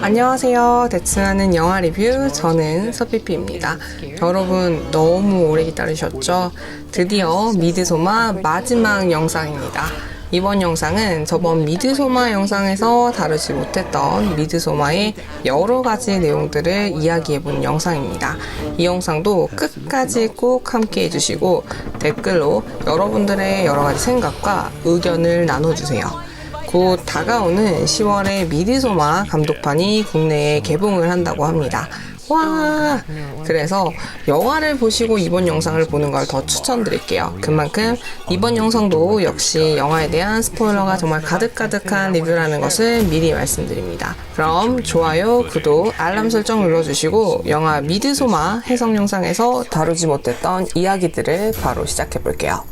안녕하세요. 대충하는 영화 리뷰 저는 서피피입니다. 여러분 너무 오래 기다리셨죠? 드디어 미드소마 마지막 영상입니다. 이번 영상은 저번 미드소마 영상에서 다루지 못했던 미드소마의 여러 가지 내용들을 이야기해 본 영상입니다. 이 영상도 끝까지 꼭 함께 해주시고 댓글로 여러분들의 여러 가지 생각과 의견을 나눠주세요. 곧 다가오는 10월에 미드소마 감독판이 국내에 개봉을 한다고 합니다. 와! 그래서 영화를 보시고 이번 영상을 보는 걸 더 추천드릴게요. 그만큼 이번 영상도 역시 영화에 대한 스포일러가 정말 가득가득한 리뷰라는 것을 미리 말씀드립니다. 그럼 좋아요, 구독, 알람 설정 눌러주시고 영화 미드소마 해석 영상에서 다루지 못했던 이야기들을 바로 시작해 볼게요.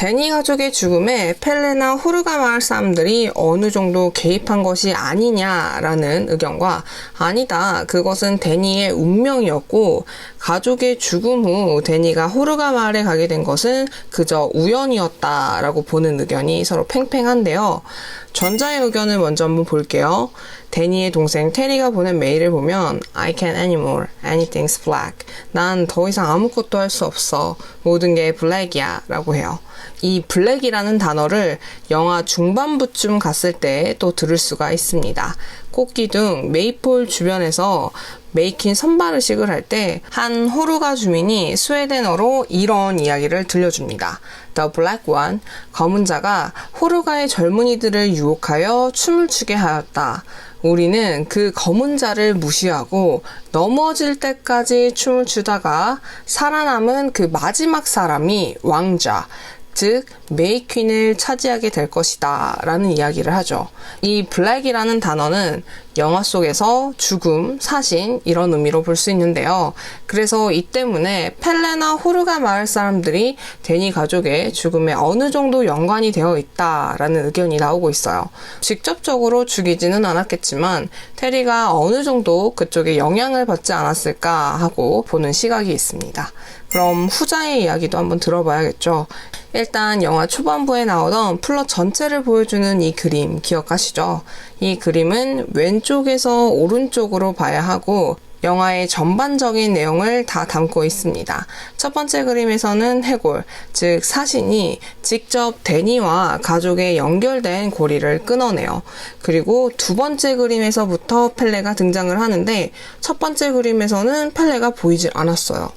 데니 가족의 죽음에 펠레나 후르가 마을 사람들이 어느 정도 개입한 것이 아니냐라는 의견과 아니다. 그것은 데니의 운명이었고 가족의 죽음 후 데니가 후르가 마을에 가게 된 것은 그저 우연이었다라고 보는 의견이 서로 팽팽한데요. 전자의 의견을 먼저 한번 볼게요. 데니의 동생 테리가 보낸 메일을 보면 I can't anymore. Anything's black. 난 더 이상 아무것도 할 수 없어. 모든 게 블랙이야. 라고 해요. 이 블랙이라는 단어를 영화 중반부쯤 갔을 때 또 들을 수가 있습니다. 꽃기 등 메이폴 주변에서 메이킨 선발의식을 할 때 한 호르가 주민이 스웨덴어로 이런 이야기를 들려줍니다. The Black One, 검은 자가 호르가의 젊은이들을 유혹하여 춤을 추게 하였다. 우리는 그 검은 자를 무시하고 넘어질 때까지 춤을 추다가 살아남은 그 마지막 사람이 왕자, 즉 메이퀸을 차지하게 될 것이다 라는 이야기를 하죠. 이 블랙이라는 단어는 영화 속에서 죽음, 사신 이런 의미로 볼 수 있는데요. 그래서 이 때문에 펠레나 호르가 마을 사람들이 데니 가족의 죽음에 어느 정도 연관이 되어 있다라는 의견이 나오고 있어요. 직접적으로 죽이지는 않았겠지만 테리가 어느 정도 그쪽에 영향을 받지 않았을까 하고 보는 시각이 있습니다. 그럼 후자의 이야기도 한번 들어봐야겠죠. 일단 영화 초반부에 나오던 플롯 전체를 보여주는 이 그림 기억하시죠? 이 그림은 왼쪽에서 오른쪽으로 봐야 하고 영화의 전반적인 내용을 다 담고 있습니다. 첫 번째 그림에서는 해골, 즉 사신이 직접 데니와 가족의 연결된 고리를 끊어내요. 그리고 두 번째 그림에서부터 펠레가 등장을 하는데 첫 번째 그림에서는 펠레가 보이질 않았어요.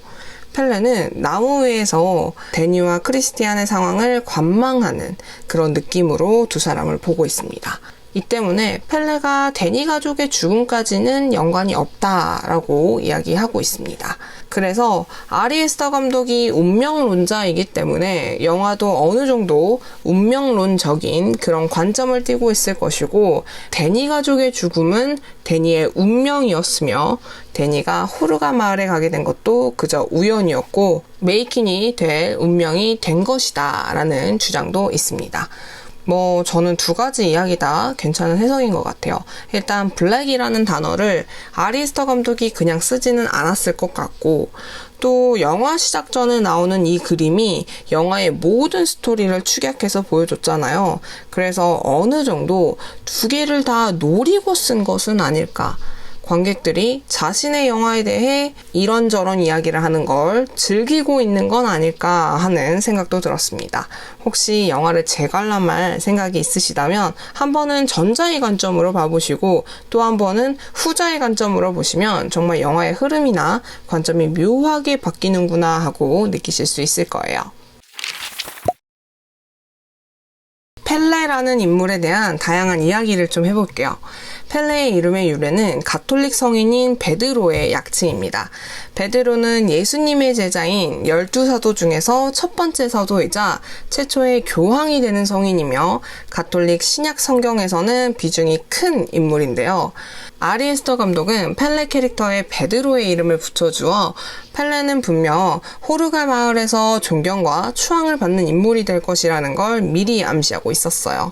펠레는 나무 위에서 데니와 크리스티안의 상황을 관망하는 그런 느낌으로 두 사람을 보고 있습니다. 이 때문에 펠레가 데니 가족의 죽음까지는 연관이 없다라고 이야기하고 있습니다. 그래서 아리에스터 감독이 운명론자이기 때문에 영화도 어느 정도 운명론적인 그런 관점을 띠고 있을 것이고 데니 가족의 죽음은 데니의 운명이었으며 데니가 호르가 마을에 가게 된 것도 그저 우연이었고 메이킨이 될 운명이 된 것이다 라는 주장도 있습니다. 뭐 저는 두 가지 이야기 다 괜찮은 해석인 것 같아요. 일단 블랙이라는 단어를 아리스터 감독이 그냥 쓰지는 않았을 것 같고 또 영화 시작 전에 나오는 이 그림이 영화의 모든 스토리를 축약해서 보여줬잖아요. 그래서 어느 정도 두 개를 다 노리고 쓴 것은 아닐까. 관객들이 자신의 영화에 대해 이런저런 이야기를 하는 걸 즐기고 있는 건 아닐까 하는 생각도 들었습니다. 혹시 영화를 재관람할 생각이 있으시다면 한 번은 전자의 관점으로 봐보시고 또 한 번은 후자의 관점으로 보시면 정말 영화의 흐름이나 관점이 묘하게 바뀌는구나 하고 느끼실 수 있을 거예요. 펠레라는 인물에 대한 다양한 이야기를 좀 해볼게요. 펠레의 이름의 유래는 가톨릭 성인인 베드로의 약칭입니다. 베드로는 예수님의 제자인 열두 사도 중에서 첫 번째 사도이자 최초의 교황이 되는 성인이며 가톨릭 신약 성경에서는 비중이 큰 인물인데요. 아리에스터 감독은 펠레 캐릭터에 베드로의 이름을 붙여주어 펠레는 분명 호르가 마을에서 존경과 추앙을 받는 인물이 될 것이라는 걸 미리 암시하고 있었어요.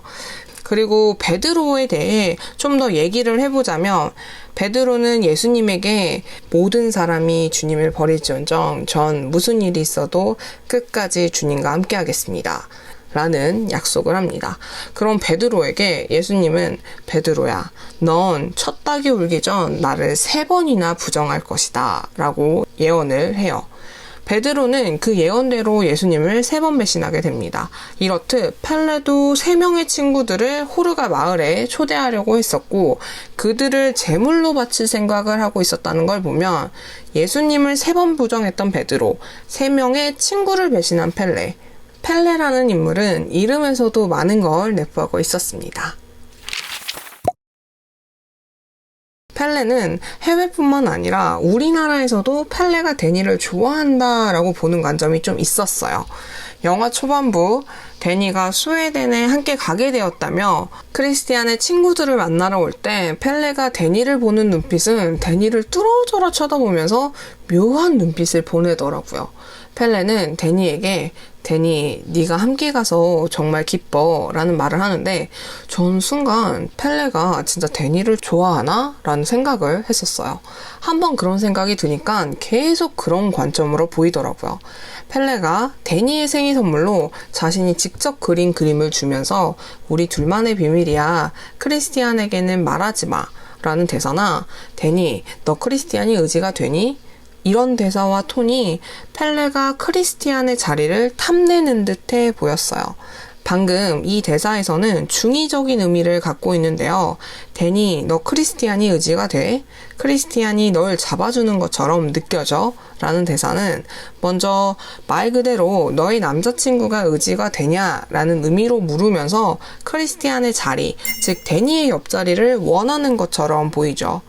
그리고 베드로에 대해 좀 더 얘기를 해보자면 베드로는 예수님에게 모든 사람이 주님을 버릴지언정 전 무슨 일이 있어도 끝까지 주님과 함께 하겠습니다. 라는 약속을 합니다. 그럼 베드로에게 예수님은 베드로야, 넌 첫 닭이 울기 전 나를 세 번이나 부정할 것이다. 라고 예언을 해요. 베드로는 그 예언대로 예수님을 세 번 배신하게 됩니다. 이렇듯 펠레도 세 명의 친구들을 호르가 마을에 초대하려고 했었고 그들을 제물로 바칠 생각을 하고 있었다는 걸 보면 예수님을 세 번 부정했던 베드로, 세 명의 친구를 배신한 펠레, 펠레라는 인물은 이름에서도 많은 걸 내포하고 있었습니다. 펠레는 해외뿐만 아니라 우리나라에서도 펠레가 데니를 좋아한다라고 보는 관점이 좀 있었어요. 영화 초반부 데니가 스웨덴에 함께 가게 되었다며 크리스티안의 친구들을 만나러 올 때 펠레가 데니를 보는 눈빛은 데니를 뚫어져라 쳐다보면서 묘한 눈빛을 보내더라고요. 펠레는 데니에게 데니 네가 함께 가서 정말 기뻐 라는 말을 하는데 전 순간 펠레가 진짜 데니를 좋아하나? 라는 생각을 했었어요. 한번 그런 생각이 드니까 계속 그런 관점으로 보이더라고요. 펠레가 데니의 생일 선물로 자신이 직접 그린 그림을 주면서 우리 둘만의 비밀이야. 크리스티안에게는 말하지 마. 라는 대사나 데니 너 크리스티안이 의지가 되니? 이런 대사와 톤이 펠레가 크리스티안의 자리를 탐내는 듯해 보였어요. 방금 이 대사에서는 중의적인 의미를 갖고 있는데요. 데니, 너 크리스티안이 의지가 돼? 크리스티안이 널 잡아주는 것처럼 느껴져? 라는 대사는 먼저 말 그대로 너의 남자친구가 의지가 되냐? 라는 의미로 물으면서 크리스티안의 자리, 즉 데니의 옆자리를 원하는 것처럼 보이죠.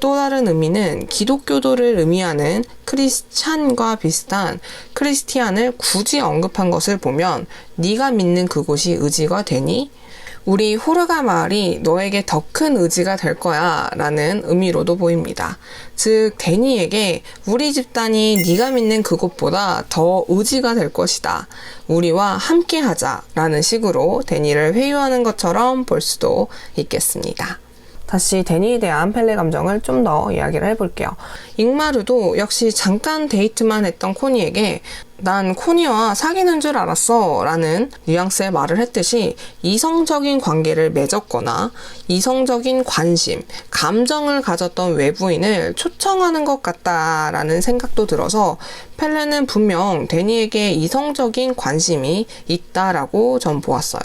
또 다른 의미는 기독교도를 의미하는 크리스찬과 비슷한 크리스티안을 굳이 언급한 것을 보면 네가 믿는 그곳이 의지가 되니 우리 호르가 마을이 너에게 더 큰 의지가 될 거야 라는 의미로도 보입니다. 즉 데니에게 우리 집단이 네가 믿는 그곳보다 더 의지가 될 것이다. 우리와 함께 하자 라는 식으로 데니를 회유하는 것처럼 볼 수도 있겠습니다. 다시 데니에 대한 펠레 감정을 좀 더 이야기를 해볼게요. 잉마르도 역시 잠깐 데이트만 했던 코니에게 난 코니와 사귀는 줄 알았어 라는 뉘앙스의 말을 했듯이 이성적인 관계를 맺었거나 이성적인 관심, 감정을 가졌던 외부인을 초청하는 것 같다라는 생각도 들어서 펠레는 분명 데니에게 이성적인 관심이 있다라고 전 보았어요.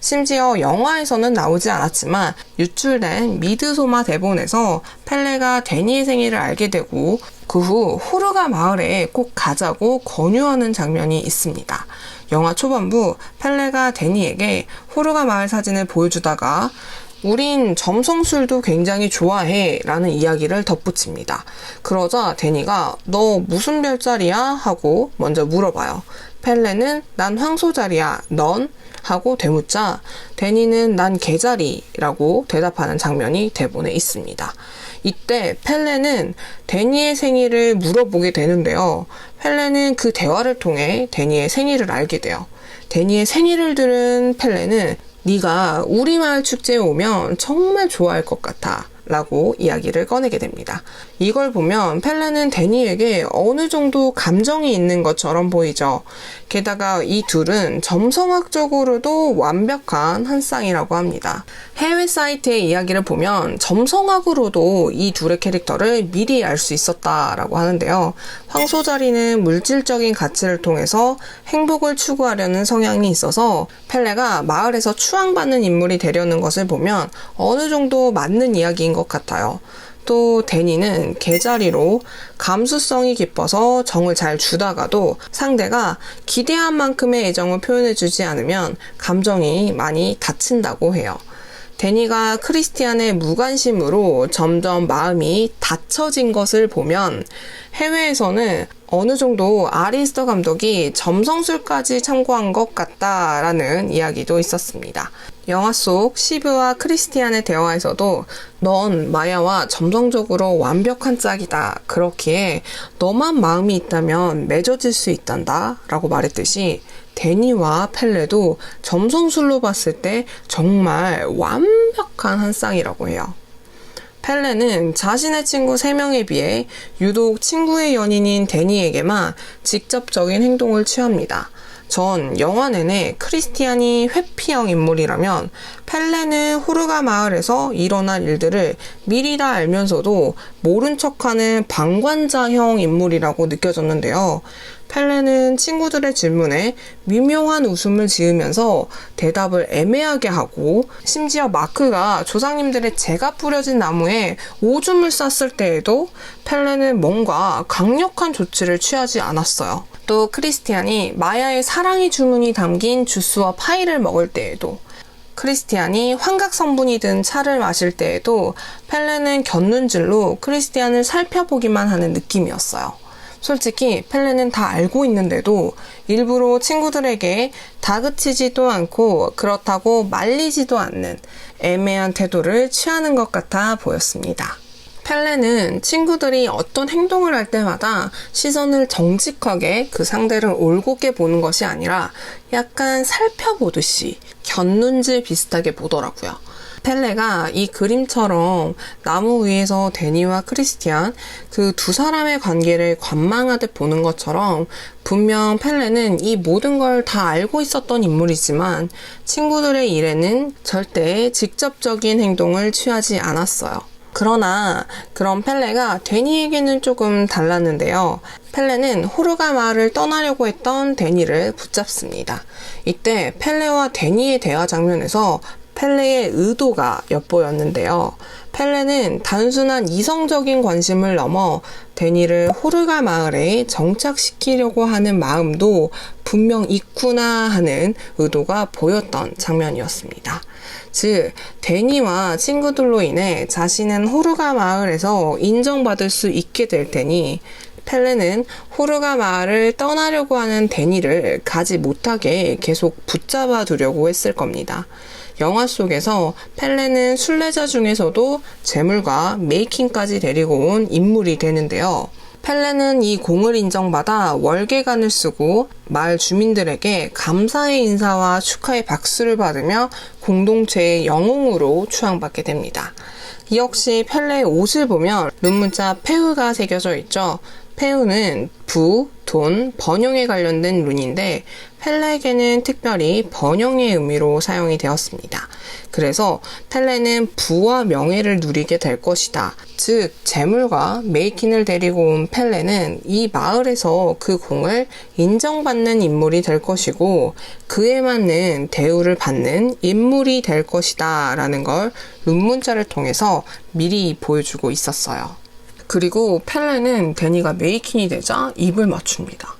심지어 영화에서는 나오지 않았지만 유출된 미드소마 대본에서 펠레가 데니의 생일을 알게 되고 그 후 호르가 마을에 꼭 가자고 권유하는 장면이 있습니다. 영화 초반부 펠레가 데니에게 호르가 마을 사진을 보여주다가 우린 점성술도 굉장히 좋아해 라는 이야기를 덧붙입니다. 그러자 데니가 너 무슨 별자리야? 하고 먼저 물어봐요. 펠레는 난 황소자리야. 넌? 하고 되묻자 데니는 난 개자리라고 대답하는 장면이 대본에 있습니다. 이때 펠레는 데니의 생일을 물어보게 되는데요. 펠레는 그 대화를 통해 데니의 생일을 알게 돼요. 데니의 생일을 들은 펠레는 네가 우리 마을 축제에 오면 정말 좋아할 것 같아. 라고 이야기를 꺼내게 됩니다. 이걸 보면 펠레는 데니에게 어느 정도 감정이 있는 것처럼 보이죠. 게다가 이 둘은 점성학적으로도 완벽한 한 쌍이라고 합니다. 해외 사이트의 이야기를 보면 점성학으로도 이 둘의 캐릭터를 미리 알 수 있었다라고 하는데요. 황소자리는 물질적인 가치를 통해서 행복을 추구하려는 성향이 있어서 펠레가 마을에서 추앙받는 인물이 되려는 것을 보면 어느 정도 맞는 이야기인 것 같아요. 또 데니는 개자리로 감수성이 깊어서 정을 잘 주다가도 상대가 기대한 만큼의 애정을 표현해주지 않으면 감정이 많이 다친다고 해요. 데니가 크리스티안의 무관심으로 점점 마음이 닫혀진 것을 보면 해외에서는 어느 정도 아리스터 감독이 점성술까지 참고한 것 같다라는 이야기도 있었습니다. 영화 속 시브와 크리스티안의 대화에서도 넌 마야와 점성적으로 완벽한 짝이다. 그렇기에 너만 마음이 있다면 맺어질 수 있단다. 라고 말했듯이 데니와 펠레도 점성술로 봤을 때 정말 완벽한 한 쌍이라고 해요. 펠레는 자신의 친구 3명에 비해 유독 친구의 연인인 데니에게만 직접적인 행동을 취합니다. 전 영화 내내 크리스티안이 회피형 인물이라면 펠레는 후르가 마을에서 일어날 일들을 미리 다 알면서도 모른 척하는 방관자형 인물이라고 느껴졌는데요. 펠레는 친구들의 질문에 미묘한 웃음을 지으면서 대답을 애매하게 하고 심지어 마크가 조상님들의 재가 뿌려진 나무에 오줌을 쌌을 때에도 펠레는 뭔가 강력한 조치를 취하지 않았어요. 또 크리스티안이 마야의 사랑의 주문이 담긴 주스와 파이를 먹을 때에도 크리스티안이 환각 성분이 든 차를 마실 때에도 펠레는 곁눈질로 크리스티안을 살펴보기만 하는 느낌이었어요. 솔직히 펠레는 다 알고 있는데도 일부러 친구들에게 다그치지도 않고 그렇다고 말리지도 않는 애매한 태도를 취하는 것 같아 보였습니다. 펠레는 친구들이 어떤 행동을 할 때마다 시선을 정직하게 그 상대를 올곧게 보는 것이 아니라 약간 살펴보듯이 곁눈질 비슷하게 보더라고요. 펠레가 이 그림처럼 나무 위에서 데니와 크리스티안 그 두 사람의 관계를 관망하듯 보는 것처럼 분명 펠레는 이 모든 걸 다 알고 있었던 인물이지만 친구들의 일에는 절대 직접적인 행동을 취하지 않았어요. 그러나 그런 펠레가 데니에게는 조금 달랐는데요. 펠레는 호르가 마을을 떠나려고 했던 데니를 붙잡습니다. 이때 펠레와 데니의 대화 장면에서 펠레의 의도가 엿보였는데요. 펠레는 단순한 이성적인 관심을 넘어 데니를 호르가 마을에 정착시키려고 하는 마음도 분명 있구나 하는 의도가 보였던 장면이었습니다. 즉, 데니와 친구들로 인해 자신은 호르가 마을에서 인정받을 수 있게 될 테니 펠레는 호르가 마을을 떠나려고 하는 데니를 가지 못하게 계속 붙잡아 두려고 했을 겁니다. 영화 속에서 펠레는 순례자 중에서도 재물과 메이킹까지 데리고 온 인물이 되는데요. 펠레는 이 공을 인정받아 월계관을 쓰고 마을 주민들에게 감사의 인사와 축하의 박수를 받으며 공동체의 영웅으로 추앙받게 됩니다. 이 역시 펠레의 옷을 보면 룬문자 페흐가 새겨져 있죠. 페우는 부, 돈, 번영에 관련된 룬인데 펠레에게는 특별히 번영의 의미로 사용이 되었습니다. 그래서 펠레는 부와 명예를 누리게 될 것이다. 즉 재물과 메이킨을 데리고 온 펠레는 이 마을에서 그 공을 인정받는 인물이 될 것이고 그에 맞는 대우를 받는 인물이 될 것이다 라는 걸 룬문자를 통해서 미리 보여주고 있었어요. 그리고 펠레는 데니가 메이킨이 되자 입을 맞춥니다.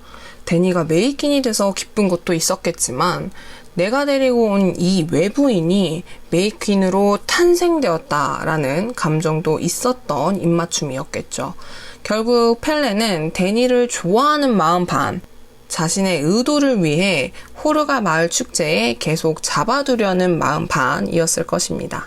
데니가 메이킨이 돼서 기쁜 것도 있었겠지만 내가 데리고 온 이 외부인이 메이퀸으로 탄생되었다라는 감정도 있었던 입맞춤이었겠죠. 결국 펠레는 데니를 좋아하는 마음 반, 자신의 의도를 위해 호르가 마을 축제에 계속 잡아두려는 마음 반이었을 것입니다.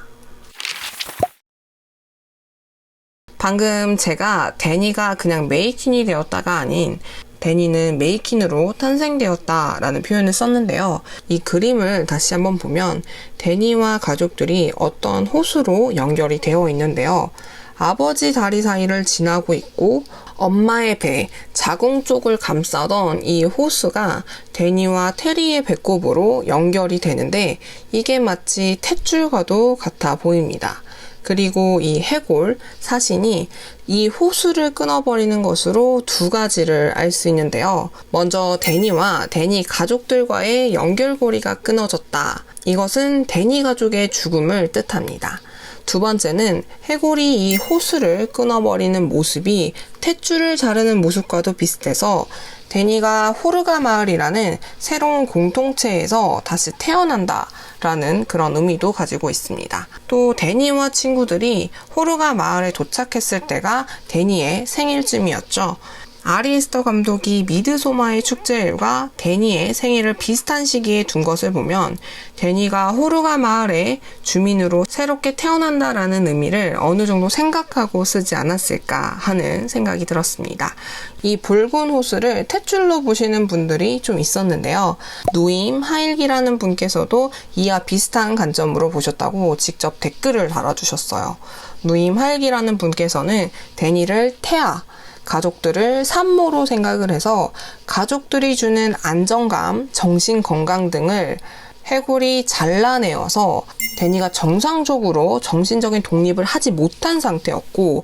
방금 제가 데니가 그냥 메이킨이 되었다가 아닌 데니는 메이킨으로 탄생되었다라는 표현을 썼는데요. 이 그림을 다시 한번 보면 데니와 가족들이 어떤 호수로 연결이 되어 있는데요. 아버지 다리 사이를 지나고 있고 엄마의 배, 자궁 쪽을 감싸던 이 호수가 데니와 테리의 배꼽으로 연결이 되는데 이게 마치 탯줄과도 같아 보입니다. 그리고 이 해골 사신이 이 호수를 끊어버리는 것으로 두 가지를 알 수 있는데요. 먼저 데니와 데니 가족들과의 연결고리가 끊어졌다. 이것은 데니 가족의 죽음을 뜻합니다. 두 번째는 해골이 이 호수를 끊어버리는 모습이 탯줄을 자르는 모습과도 비슷해서 데니가 호르가 마을이라는 새로운 공동체에서 다시 태어난다 라는 그런 의미도 가지고 있습니다. 또 데니와 친구들이 호르가 마을에 도착했을 때가 데니의 생일쯤이었죠. 아리에스터 감독이 미드소마의 축제일과 데니의 생일을 비슷한 시기에 둔 것을 보면 데니가 호르가 마을의 주민으로 새롭게 태어난다라는 의미를 어느 정도 생각하고 쓰지 않았을까 하는 생각이 들었습니다. 이 붉은 호수를 탯줄로 보시는 분들이 좀 있었는데요. 누임 하일기라는 분께서도 이와 비슷한 관점으로 보셨다고 직접 댓글을 달아주셨어요. 누임 하일기라는 분께서는 데니를 태아, 가족들을 산모로 생각을 해서 가족들이 주는 안정감, 정신 건강 등을 해골이 잘라내어서 데니가 정상적으로 정신적인 독립을 하지 못한 상태였고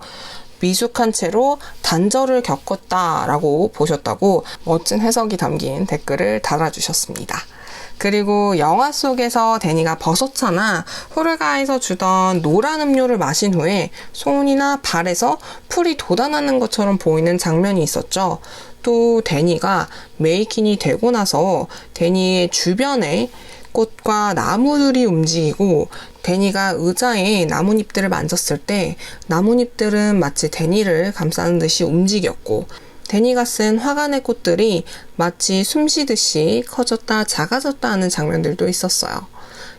미숙한 채로 단절을 겪었다라고 보셨다고 멋진 해석이 담긴 댓글을 달아주셨습니다. 그리고 영화 속에서 데니가 버섯차나 호르가에서 주던 노란 음료를 마신 후에 손이나 발에서 풀이 돋아나는 것처럼 보이는 장면이 있었죠. 또 데니가 메이킨이 되고 나서 데니의 주변에 꽃과 나무들이 움직이고 데니가 의자에 나뭇잎들을 만졌을 때 나뭇잎들은 마치 데니를 감싸는 듯이 움직였고 데니가 쓴 화관의 꽃들이 마치 숨쉬듯이 커졌다 작아졌다 하는 장면들도 있었어요.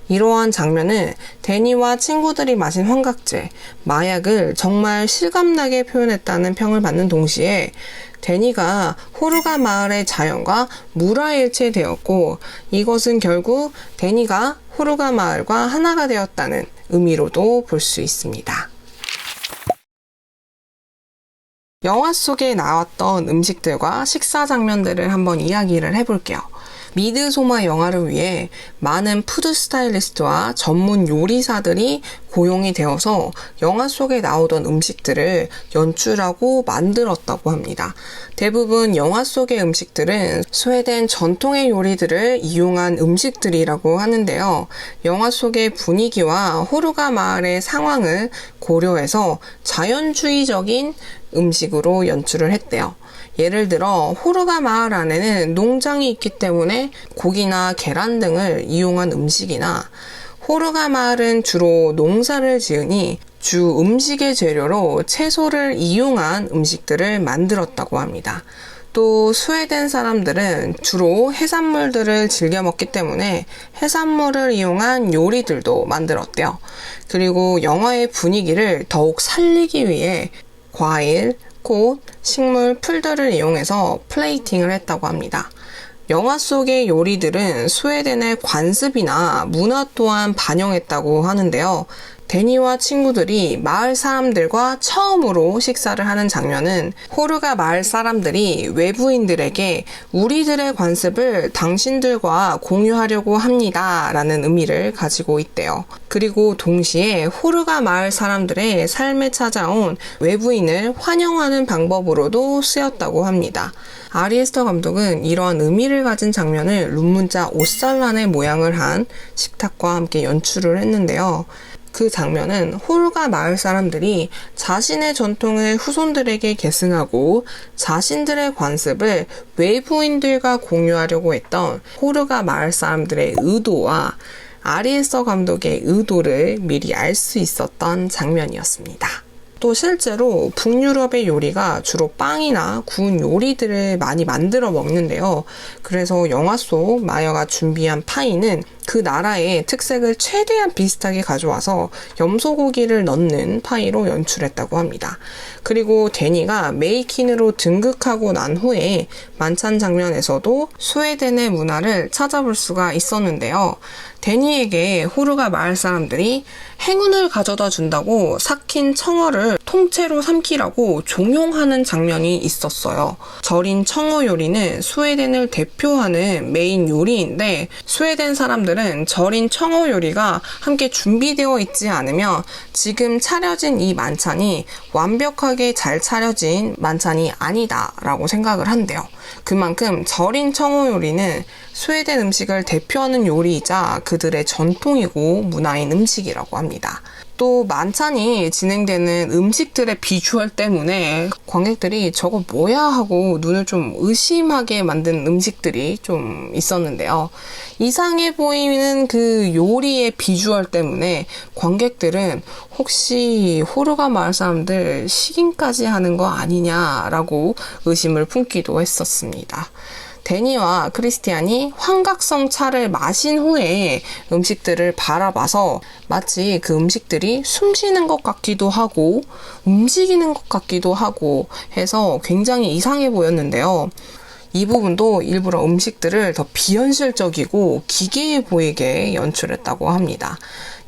이러한 장면은 데니와 친구들이 마신 환각제, 마약을 정말 실감나게 표현했다는 평을 받는 동시에 데니가 호르가 마을의 자연과 무라일체되었고 이것은 결국 데니가 호르가 마을과 하나가 되었다는 의미로도 볼 수 있습니다. 영화 속에 나왔던 음식들과 식사 장면들을 한번 이야기를 해볼게요. 미드소마 영화를 위해 많은 푸드 스타일리스트와 전문 요리사들이 고용이 되어서 영화 속에 나오던 음식들을 연출하고 만들었다고 합니다. 대부분 영화 속의 음식들은 스웨덴 전통의 요리들을 이용한 음식들이라고 하는데요. 영화 속의 분위기와 호르가 마을의 상황을 고려해서 자연주의적인 음식으로 연출을 했대요. 예를 들어 호르가 마을 안에는 농장이 있기 때문에 고기나 계란 등을 이용한 음식이나 호르가 마을은 주로 농사를 지으니 주 음식의 재료로 채소를 이용한 음식들을 만들었다고 합니다. 또 스웨덴 사람들은 주로 해산물들을 즐겨 먹기 때문에 해산물을 이용한 요리들도 만들었대요. 그리고 영화의 분위기를 더욱 살리기 위해 과일, 꽃, 식물, 풀들을 이용해서 플레이팅을 했다고 합니다. 영화 속의 요리들은 스웨덴의 관습이나 문화 또한 반영했다고 하는데요. 데니와 친구들이 마을 사람들과 처음으로 식사를 하는 장면은 호르가 마을 사람들이 외부인들에게 우리들의 관습을 당신들과 공유하려고 합니다. 라는 의미를 가지고 있대요. 그리고 동시에 호르가 마을 사람들의 삶에 찾아온 외부인을 환영하는 방법으로도 쓰였다고 합니다. 아리에스터 감독은 이러한 의미를 가진 장면을 룸문자 옷살란의 모양을 한 식탁과 함께 연출을 했는데요. 그 장면은 호르가 마을 사람들이 자신의 전통을 후손들에게 계승하고 자신들의 관습을 외부인들과 공유하려고 했던 호르가 마을 사람들의 의도와 아리에서 감독의 의도를 미리 알 수 있었던 장면이었습니다. 또 실제로 북유럽의 요리가 주로 빵이나 구운 요리들을 많이 만들어 먹는데요. 그래서 영화 속 마여가 준비한 파이는 그 나라의 특색을 최대한 비슷하게 가져와서 염소고기를 넣는 파이로 연출했다고 합니다. 그리고 데니가 메이킨으로 등극하고 난 후에 만찬 장면에서도 스웨덴의 문화를 찾아볼 수가 있었는데요. 데니에게 호르가 마을 사람들이 행운을 가져다 준다고 삭힌 청어를 통째로 삼키라고 종용하는 장면이 있었어요. 절인 청어 요리는 스웨덴을 대표하는 메인 요리인데 스웨덴 사람들은 절인 청어 요리가 함께 준비되어 있지 않으면 지금 차려진 이 만찬이 완벽하게 잘 차려진 만찬이 아니다라고 생각을 한대요. 그만큼 절인 청어 요리는 스웨덴 음식을 대표하는 요리이자 그들의 전통이고 문화인 음식이라고 합니다. 또 만찬이 진행되는 음식들의 비주얼 때문에 관객들이 저거 뭐야 하고 눈을 좀 의심하게 만든 음식들이 좀 있었는데요. 이상해 보이는 그 요리의 비주얼 때문에 관객들은 혹시 호르가 마을 사람들 식인까지 하는 거 아니냐라고 의심을 품기도 했었습니다. 데니와 크리스티안이 환각성 차를 마신 후에 음식들을 바라봐서 마치 그 음식들이 숨 쉬는 것 같기도 하고 움직이는 것 같기도 하고 해서 굉장히 이상해 보였는데요. 이 부분도 일부러 음식들을 더 비현실적이고 기괴해 보이게 연출했다고 합니다.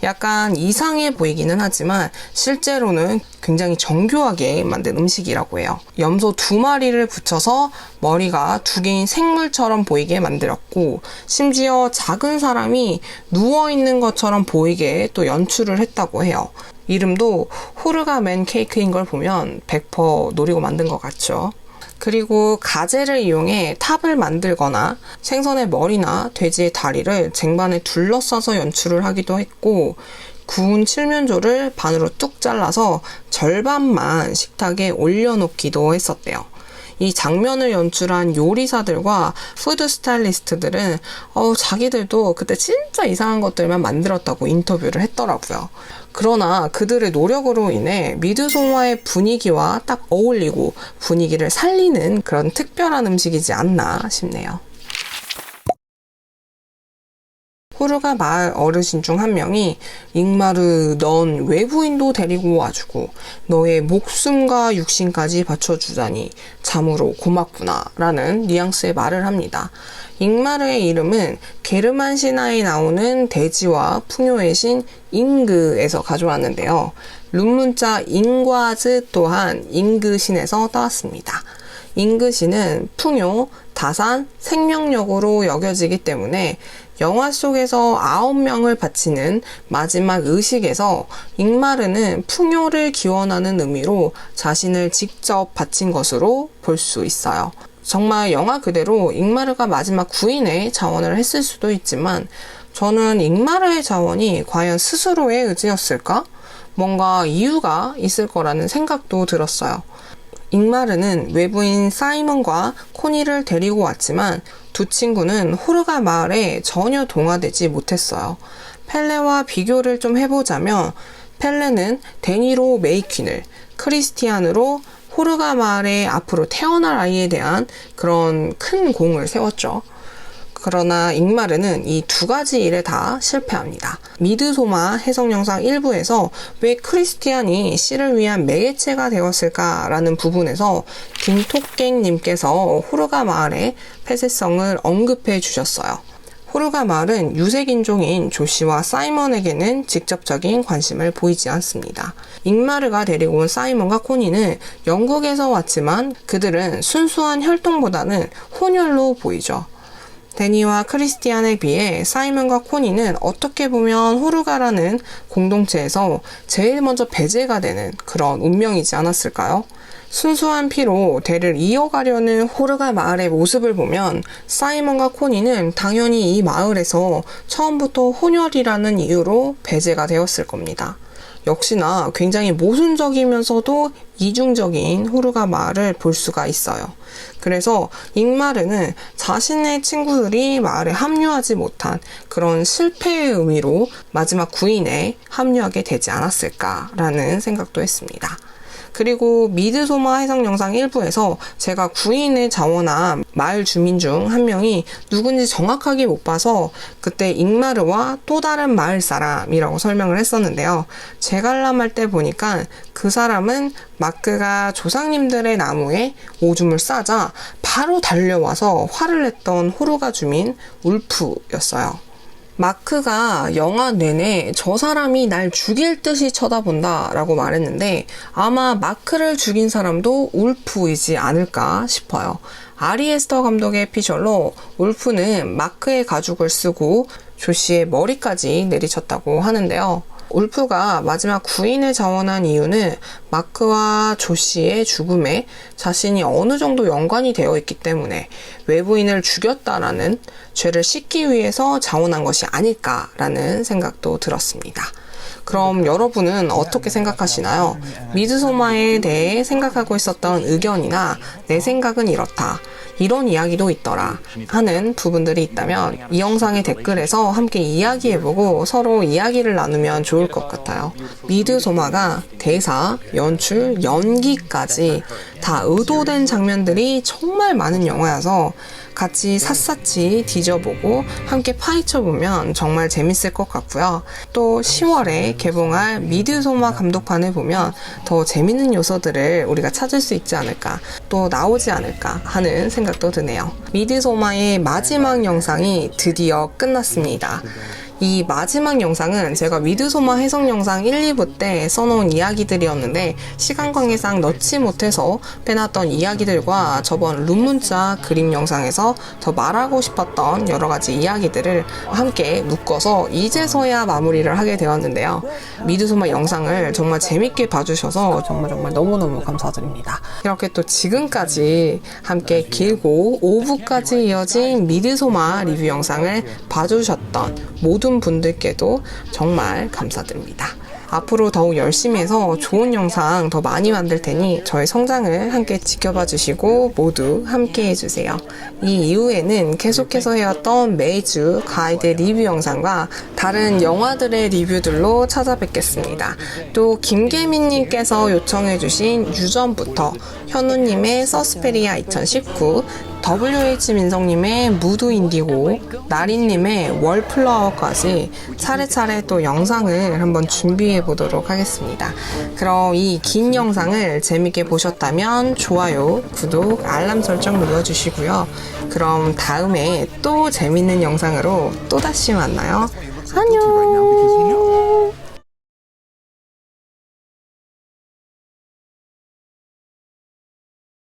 약간 이상해 보이기는 하지만 실제로는 굉장히 정교하게 만든 음식이라고 해요. 염소 두 마리를 붙여서 머리가 두 개인 생물처럼 보이게 만들었고 심지어 작은 사람이 누워 있는 것처럼 보이게 또 연출을 했다고 해요. 이름도 호르가 맨 케이크인 걸 보면 100% 노리고 만든 것 같죠. 그리고 가재를 이용해 탑을 만들거나 생선의 머리나 돼지의 다리를 쟁반에 둘러싸서 연출을 하기도 했고 구운 칠면조를 반으로 뚝 잘라서 절반만 식탁에 올려놓기도 했었대요. 이 장면을 연출한 요리사들과 푸드 스타일리스트들은 어, 자기들도 그때 진짜 이상한 것들만 만들었다고 인터뷰를 했더라고요. 그러나 그들의 노력으로 인해 미드소마의 분위기와 딱 어울리고 분위기를 살리는 그런 특별한 음식이지 않나 싶네요. 호르가 마을 어르신 중 한 명이 잉마르 넌 외부인도 데리고 와주고 너의 목숨과 육신까지 바쳐주다니 참으로 고맙구나 라는 뉘앙스의 말을 합니다. 잉마르의 이름은 게르만 신화에 나오는 돼지와 풍요의 신 잉그에서 가져왔는데요. 룸문자 잉과즈 또한 잉그신에서 따왔습니다. 잉그신은 풍요, 다산, 생명력으로 여겨지기 때문에 영화 속에서 아홉 명을 바치는 마지막 의식에서 잉마르는 풍요를 기원하는 의미로 자신을 직접 바친 것으로 볼 수 있어요. 정말 영화 그대로 잉마르가 마지막 구인의 자원을 했을 수도 있지만 저는 잉마르의 자원이 과연 스스로의 의지였을까? 뭔가 이유가 있을 거라는 생각도 들었어요. 잉마르는 외부인 사이먼과 코니를 데리고 왔지만 두 친구는 호르가 마을에 전혀 동화되지 못했어요. 펠레와 비교를 좀 해보자면 펠레는 데니로 메이퀸을, 크리스티안으로 호르가 마을에 앞으로 태어날 아이에 대한 그런 큰 공을 세웠죠. 그러나 잉마르는 이 두 가지 일에 다 실패합니다. 미드소마 해석 영상 1부에서 왜 크리스티안이 씨를 위한 매개체가 되었을까라는 부분에서 김토깽님께서 호르가 마을의 폐쇄성을 언급해 주셨어요. 호르가 마을은 유색인종인 조씨와 사이먼에게는 직접적인 관심을 보이지 않습니다. 잉마르가 데리고 온 사이먼과 코니는 영국에서 왔지만 그들은 순수한 혈통보다는 혼혈로 보이죠. 데니와 크리스티안에 비해 사이먼과 코니는 어떻게 보면 호르가라는 공동체에서 제일 먼저 배제가 되는 그런 운명이지 않았을까요? 순수한 피로 대를 이어가려는 호르가 마을의 모습을 보면 사이먼과 코니는 당연히 이 마을에서 처음부터 혼혈이라는 이유로 배제가 되었을 겁니다. 역시나 굉장히 모순적이면서도 이중적인 호르가 마을을 볼 수가 있어요. 그래서 잉마르는 자신의 친구들이 마을에 합류하지 못한 그런 실패의 의미로 마지막 구인에 합류하게 되지 않았을까라는 생각도 했습니다. 그리고 미드소마 해석 영상 1부에서 제가 구인을 자원한 마을 주민 중 한 명이 누군지 정확하게 못 봐서 그때 잉마르와 또 다른 마을 사람이라고 설명을 했었는데요. 재관람할 때 보니까 그 사람은 마크가 조상님들의 나무에 오줌을 싸자 바로 달려와서 화를 냈던 호르가 주민 울프였어요. 마크가 영화 내내 저 사람이 날 죽일 듯이 쳐다본다 라고 말했는데 아마 마크를 죽인 사람도 울프이지 않을까 싶어요. 아리에스터 감독의 피셜로 울프는 마크의 가죽을 쓰고 조씨의 머리까지 내리쳤다고 하는데요. 울프가 마지막 구인을 자원한 이유는 마크와 조 씨의 죽음에 자신이 어느 정도 연관이 되어 있기 때문에 외부인을 죽였다라는 죄를 씻기 위해서 자원한 것이 아닐까라는 생각도 들었습니다. 그럼 여러분은 어떻게 생각하시나요? 미드소마에 대해 생각하고 있었던 의견이나 내 생각은 이렇다. 이런 이야기도 있더라 하는 부분들이 있다면 이 영상의 댓글에서 함께 이야기해보고 서로 이야기를 나누면 좋을 것 같아요. 미드 소마가 대사, 연출, 연기까지 다 의도된 장면들이 정말 많은 영화여서 같이 샅샅이 뒤져보고 함께 파헤쳐보면 정말 재밌을 것 같고요. 또 10월에 개봉할 미드소마 감독판을 보면 더 재밌는 요소들을 우리가 찾을 수 있지 않을까, 또 나오지 않을까 하는 생각 도 드네요. 미드소마의 마지막 영상이 드디어 끝났습니다. 이 마지막 영상은 제가 미드소마 해석 영상 1, 2부 때 써놓은 이야기들이었는데 시간 관계상 넣지 못해서 빼놨던 이야기들과 저번 룸문자 그림 영상에서 더 말하고 싶었던 여러 가지 이야기들을 함께 묶어서 이제서야 마무리를 하게 되었는데요. 미드소마 영상을 정말 재밌게 봐주셔서 정말 정말 너무너무 감사드립니다. 이렇게 또 지금까지 함께 길고 5부까지 이어진 미드소마 리뷰 영상을 봐주셨던 모든 분들께도 정말 감사드립니다. 앞으로 더욱 열심히 해서 좋은 영상 더 많이 만들 테니 저의 성장을 함께 지켜봐 주시고 모두 함께 해주세요. 이 이후에는 계속해서 해왔던 매주 가이드 리뷰 영상과 다른 영화들의 리뷰들로 찾아뵙겠습니다. 또 김계민님께서 요청해주신 유전부터 현우님의 서스페리아 2019 WH 민성님의 무드 인디고, 나린님의 월플라워까지 차례차례 또 영상을 한번 준비해 보도록 하겠습니다. 그럼 이 긴 영상을 재밌게 보셨다면 좋아요, 구독, 알람 설정 눌러주시고요. 그럼 다음에 또 재밌는 영상으로 또다시 만나요. 안녕!